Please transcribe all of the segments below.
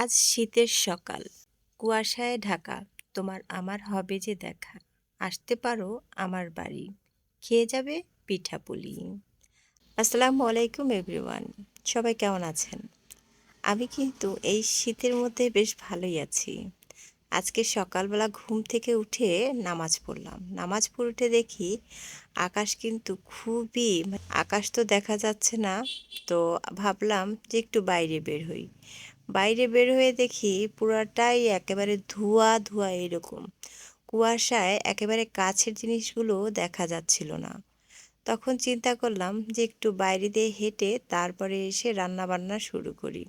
আজ শীতের সকাল। কুয়াশায় ঢাকা, তোমার আমার হবে যে দেখা। আসতে পারো আমার বাড়ি। খেয়ে যাবে পিঠাপুলি আসসালামু আলাইকুম এভরিওয়ান, সবাই কেমন আছেন? আমি কিন্তু এই শীতের মধ্যে বেশ ভালোই আছি। আজকে সকালবেলা ঘুম থেকে উঠে নামাজ পড়লাম। নামাজ পড়ে উঠে দেখি আকাশ কিন্তু খুবই আকাশ তো দেখা যাচ্ছে না, তো ভাবলাম যে একটু বাইরে বের হই। বাইরে বের হয়ে দেখি পুরাটাই একেবারে ধোঁয়া ধোঁয়া এরকম। কুয়াশায় একেবারে কাছের জিনিসগুলো দেখা যাচ্ছিল না। তখন চিন্তা করলাম যে একটু বাইরে দিয়ে হেঁটে তারপরে এসে রান্না বান্না শুরু করি।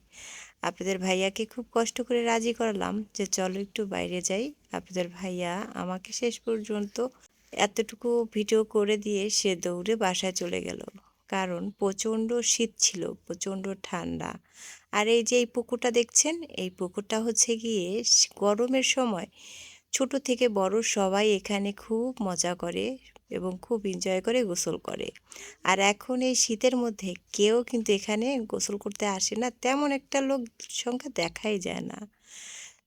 আপনাদের ভাইয়াকে খুব কষ্ট করে রাজি করালাম যে চলো একটু বাইরে যাই। আপনাদের ভাইয়া আমাকে শেষ পর্যন্ত এতটুকু ভিডিও করে দিয়ে সে দৌড়ে বাসায় চলে গেল। কারণ প্রচণ্ড শীত ছিল, প্রচণ্ড ঠান্ডা। আর এই যে এই পুকুরটা দেখছেন, এই পুকুরটা হচ্ছে গিয়ে গরমের সময় ছোট থেকে বড় সবাই এখানে খুব মজা করে এবং খুব এনজয় করে গোসল করে। আর এখন এই শীতের মধ্যে কেউ কিন্তু এখানে গোসল করতে আসে না, তেমন একটা লোক সংখ্যা দেখাই যায় না।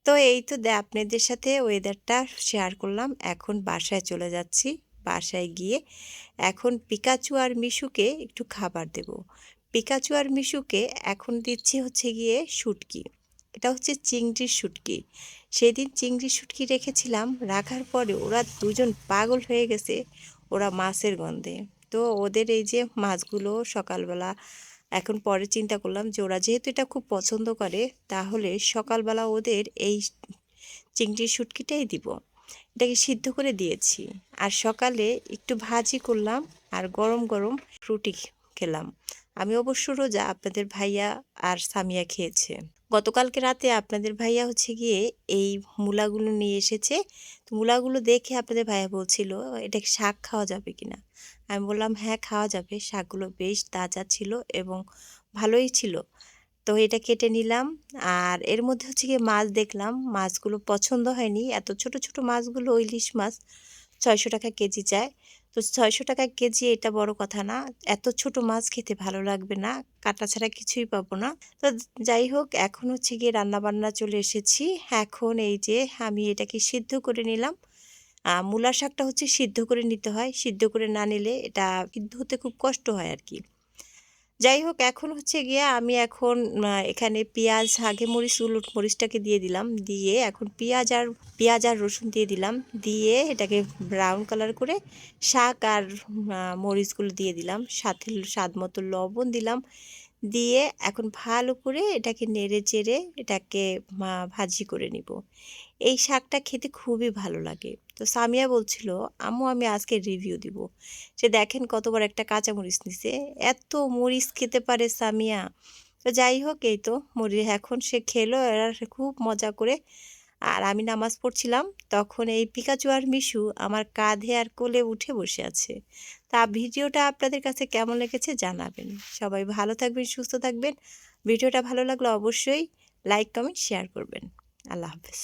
তো এই তো আপনাদের সাথে ওয়েদারটা শেয়ার করলাম, এখন বাসায় চলে যাচ্ছি, বাসায় গিয়ে এখন পিকাচু আর মিশুকে একটু খাবার দেব। পিকাচু আর মিশুকে এখন দিচ্ছি হচ্ছে গিয়ে শুটকি। এটা হচ্ছে চিংড়ির শুটকি। সেদিন চিংড়ির শুটকি রেখেছিলাম, রাখার পরে ওরা দুজন পাগল হয়ে গেছে ওরা মাছের গন্ধে। তো ওদের এই যে মাছগুলো সকালবেলা, এখন পরে চিন্তা করলাম যে ওরা যেহেতু এটা খুব পছন্দ করে, তাহলে সকালবেলা ওদের এই চিংড়ির শুটকিটাই দিব। এটাকে সিদ্ধ করে দিয়েছি। আর সকালে একটু ভাজি করলাম আর গরম গরম রুটি খেলাম। আমি অবশ্য রোজা আপনাদের ভাইয়া আর সামিয়া খেয়েছে। গতকালকে রাতে আপনাদের ভাইয়া হচ্ছে গিয়ে এই মূলাগুলো নিয়ে এসেছে। তো মূলাগুলো দেখে আপনাদের ভাইয়া বলছিল, এটা শাক খাওয়া যাবে কিনা আমি বললাম হ্যাঁ খাওয়া যাবে। শাকগুলো বেশ তাজা ছিল এবং ভালোই ছিল। তো এটা কেটে নিলাম। আর এর মধ্যে হচ্ছে গিয়ে মাছ দেখলাম। মাছগুলো পছন্দ হয়নি। এত ছোট ছোট মাছগুলো ইলিশ মাছ ছয়শো টাকা কেজি যায় তো ছয়শো টাকা কেজি এটা বড় কথা না। এত ছোট মাছ খেতে ভালো লাগবে না, কাটা ছাড়া কিছুই পাবো না। তো যাই হোক, এখন হচ্ছে গিয়ে রান্নাবান্না চলে এসেছি। এখন এই যে আমি এটাকে সিদ্ধ করে নিলাম। মূলা শাকটা হচ্ছে সিদ্ধ করে নিতে হয়। সিদ্ধ করে না নিলে এটা সিদ্ধ হতে খুব কষ্ট হয় আর কি। যাই হোক, এখন হচ্ছে গিয়ে আমি এখন এখানে পেঁয়াজ, আগে মরিচ, উলুট মরিচটাকে দিয়ে দিলাম। দিয়ে এখন পেঁয়াজ আর পেঁয়াজ আর রসুন দিয়ে দিলাম। দিয়ে এটাকে ব্রাউন কালার করে শাক আর মরিচগুলো দিয়ে দিলাম। সাথে স্বাদ মতো লবণ দিলাম। দিয়ে এখন ভালো করে এটাকে নেড়ে চেড়ে এটাকে ভাজি করে নিব। এই শাকটা খেতে খুবই ভালো লাগে। তো সামিয়া বলছিল, আম্মু, আমি আজকে রিভিউ দিব। সে দেখেন কতবার একটা কাঁচা মরিচ নিছে। এত মরিচ খেতে পারে সামিয়া। তো যাই হোক, এই তো মরিচ এখন সে খেলো, এরা খুব মজা করে আর আমি নামাজ পড়ছিলাম, তখন এই পিকাচু আর মিশু আমার কাঁধে আর কোলে উঠে বসে আছে। তা ভিডিওটা আপনাদের কাছে কেমন লেগেছে জানাবেন। সবাই ভালো থাকবেন, সুস্থ থাকবেন। ভিডিওটা ভালো লাগলে অবশ্যই লাইক, কমেন্ট, শেয়ার করবেন। আল্লাহ হাফেজ।